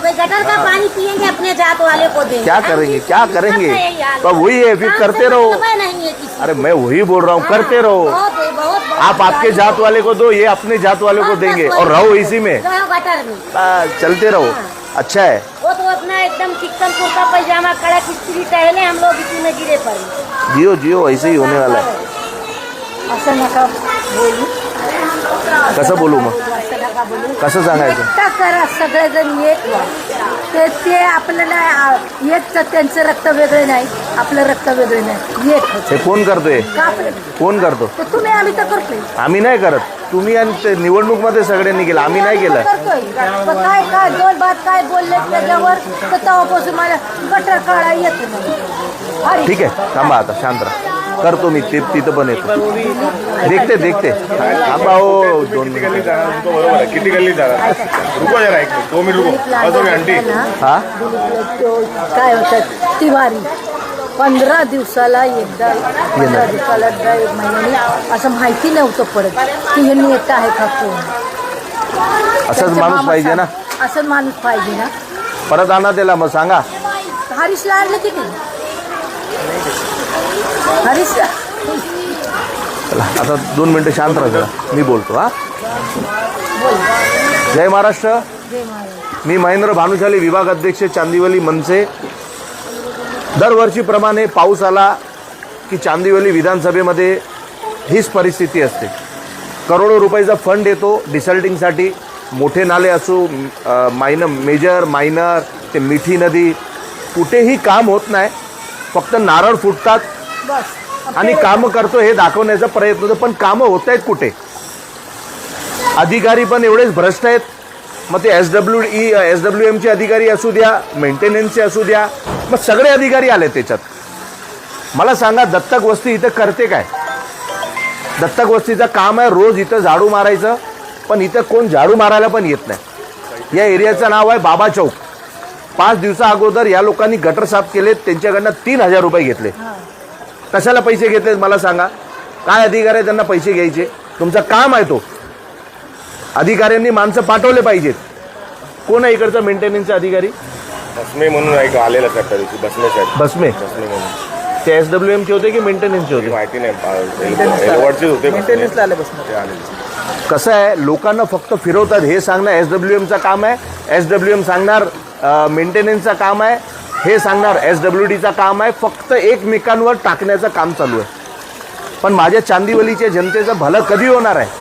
हो गई गटर का पानी पियेंगे अपने जात वाले को देंगे। क्या हाँ करेंगे? क्या करेंगे? तो वही है फिर करते रहो। मतलब है अरे मैं वही बोल रहा हूँ करते रहो। है, बहुत बहुत आप आपके जात वाले को दो ये अपने जात वाले को देंगे और रहो इसी में। रहो में। चलते रहो। अच्छा है। वो तो अपना एकदम चिकन कुर्ता पैजामा कड़क स्त्री टहले हम लोग इसी में गिरे पड़े। जियो जियो ऐसे ही होने वाला है। कसं बोलू मग बोलू. कसं सांगायचं? एकटा करा सगळेजण एक व्हा. ते ते आपल्याला आ- एक तर त्यांचं रक्त वेगळे नाही आपलं रक्त वेगळे नाही. एक होतं. हे कोण करतोय? का आपलं? कोण करतो? तर तुम्ही आम्ही तर करतोय. आम्ही नाही करत. तुम्ही आणि ते निवडणूकमध्ये सगळ्यांनी केलं. आम्ही नाही केलं. करतोय. पण काय काय दोन बात काय बोलले त्याच्यावर तर तेव्हापासून मला गटर काढा येत नाही. ठीक आहे. थांबा आता. शांत राहा. करतो मी ते तिथं पण येतो. देखते देखते. थांबा हो दोन किती गल्ली मिनिट जाणार तुमचं? बरोबर आहे. किती गल्ली जाणार? रुको जरा एक मिनिट. दो मिनिट रुको. बस हो आंटी. हा? काय होतं? तिवारी. पंधरा दिवसाला एकदा पंधरा दिवसाला एकदा एक महिन्याने. असं माहिती नव्हतं पडत की हे नेता आहे का कोण? असंच त्यांचे माणूस मामा पाहिजे ना. सांग- असंच माणूस पाहिजे ना. परत आणा त्याला मग सांगा. हरीशला आणलं किती हरीश चला आता दोन मिनटं शांत राहा मी बोलतो हा? जय महाराष्ट्र. मी महेंद्र भानुशाली विभाग अध्यक्ष चांदिवली मनसे. दरवर्षीप्रमाणे पाऊस आला की चांदिवली विधानसभेमध्ये हीच परिस्थिती असते. करोडो रुपयाचा फंड येतो डिसल्टिंगसाठी. मोठे नाले असो मायनर मेजर मायनर ते मिठी नदी. कुठेही काम होत नाही. फक्त नारळ फुटतात आणि कामं करतो हे दाखवण्याचा प्रयत्न होतो पण कामं होत आहेत कुठे? अधिकारी पण एवढेच भ्रष्ट आहेत. मग ते S W E S W एमचे अधिकारी असू द्या मेंटेनन्सचे असू द्या मग सगळे अधिकारी आले त्याच्यात. मला सांगा दत्तक वस्ती इथं करते काय? दत्तक वस्तीचं काम आहे रोज इथं झाडू मारायचं पण इथं कोण झाडू मारायला पण येत नाही. या एरियाचं नाव आहे बाबा चौक. पाच दिवसा अगोदर या लोकांनी गटर साफ केलेत त्यांच्याकडनं तीन हजार रुपये घेतले. कशाला पैसे घेतलेत मला सांगा? काय अधिकार आहे त्यांना पैसे घ्यायचे? तुमचं काम आहे तो. अधिकाऱ्यांनी माणसं पाठवले पाहिजेत. कोण आहे इकडचा मेंटेनन्सचा अधिकारी? बसमे म्हणून एक आलेला त्या दिवशी बसमे साहेब बसमे बसमे म्हणून. ते एस डब्ल्यू एमचे होते की मेंटेनन्सचे होते? माहिती नाही कसं आहे लोकांना फक्त फिरवतात हे सांगणं एस डब्ल्यू एमचं काम आहे. एस डब्ल्यू एम सांगणार मेंटेनन्सचं काम आहे. हे सांगणार एस डब्ल्यू डीचं काम आहे. फक्त एकमेकांवर टाकण्याचं काम चालू आहे. पण माझ्या चांदिवलीच्या जनतेचं भलं कधी होणार आहे?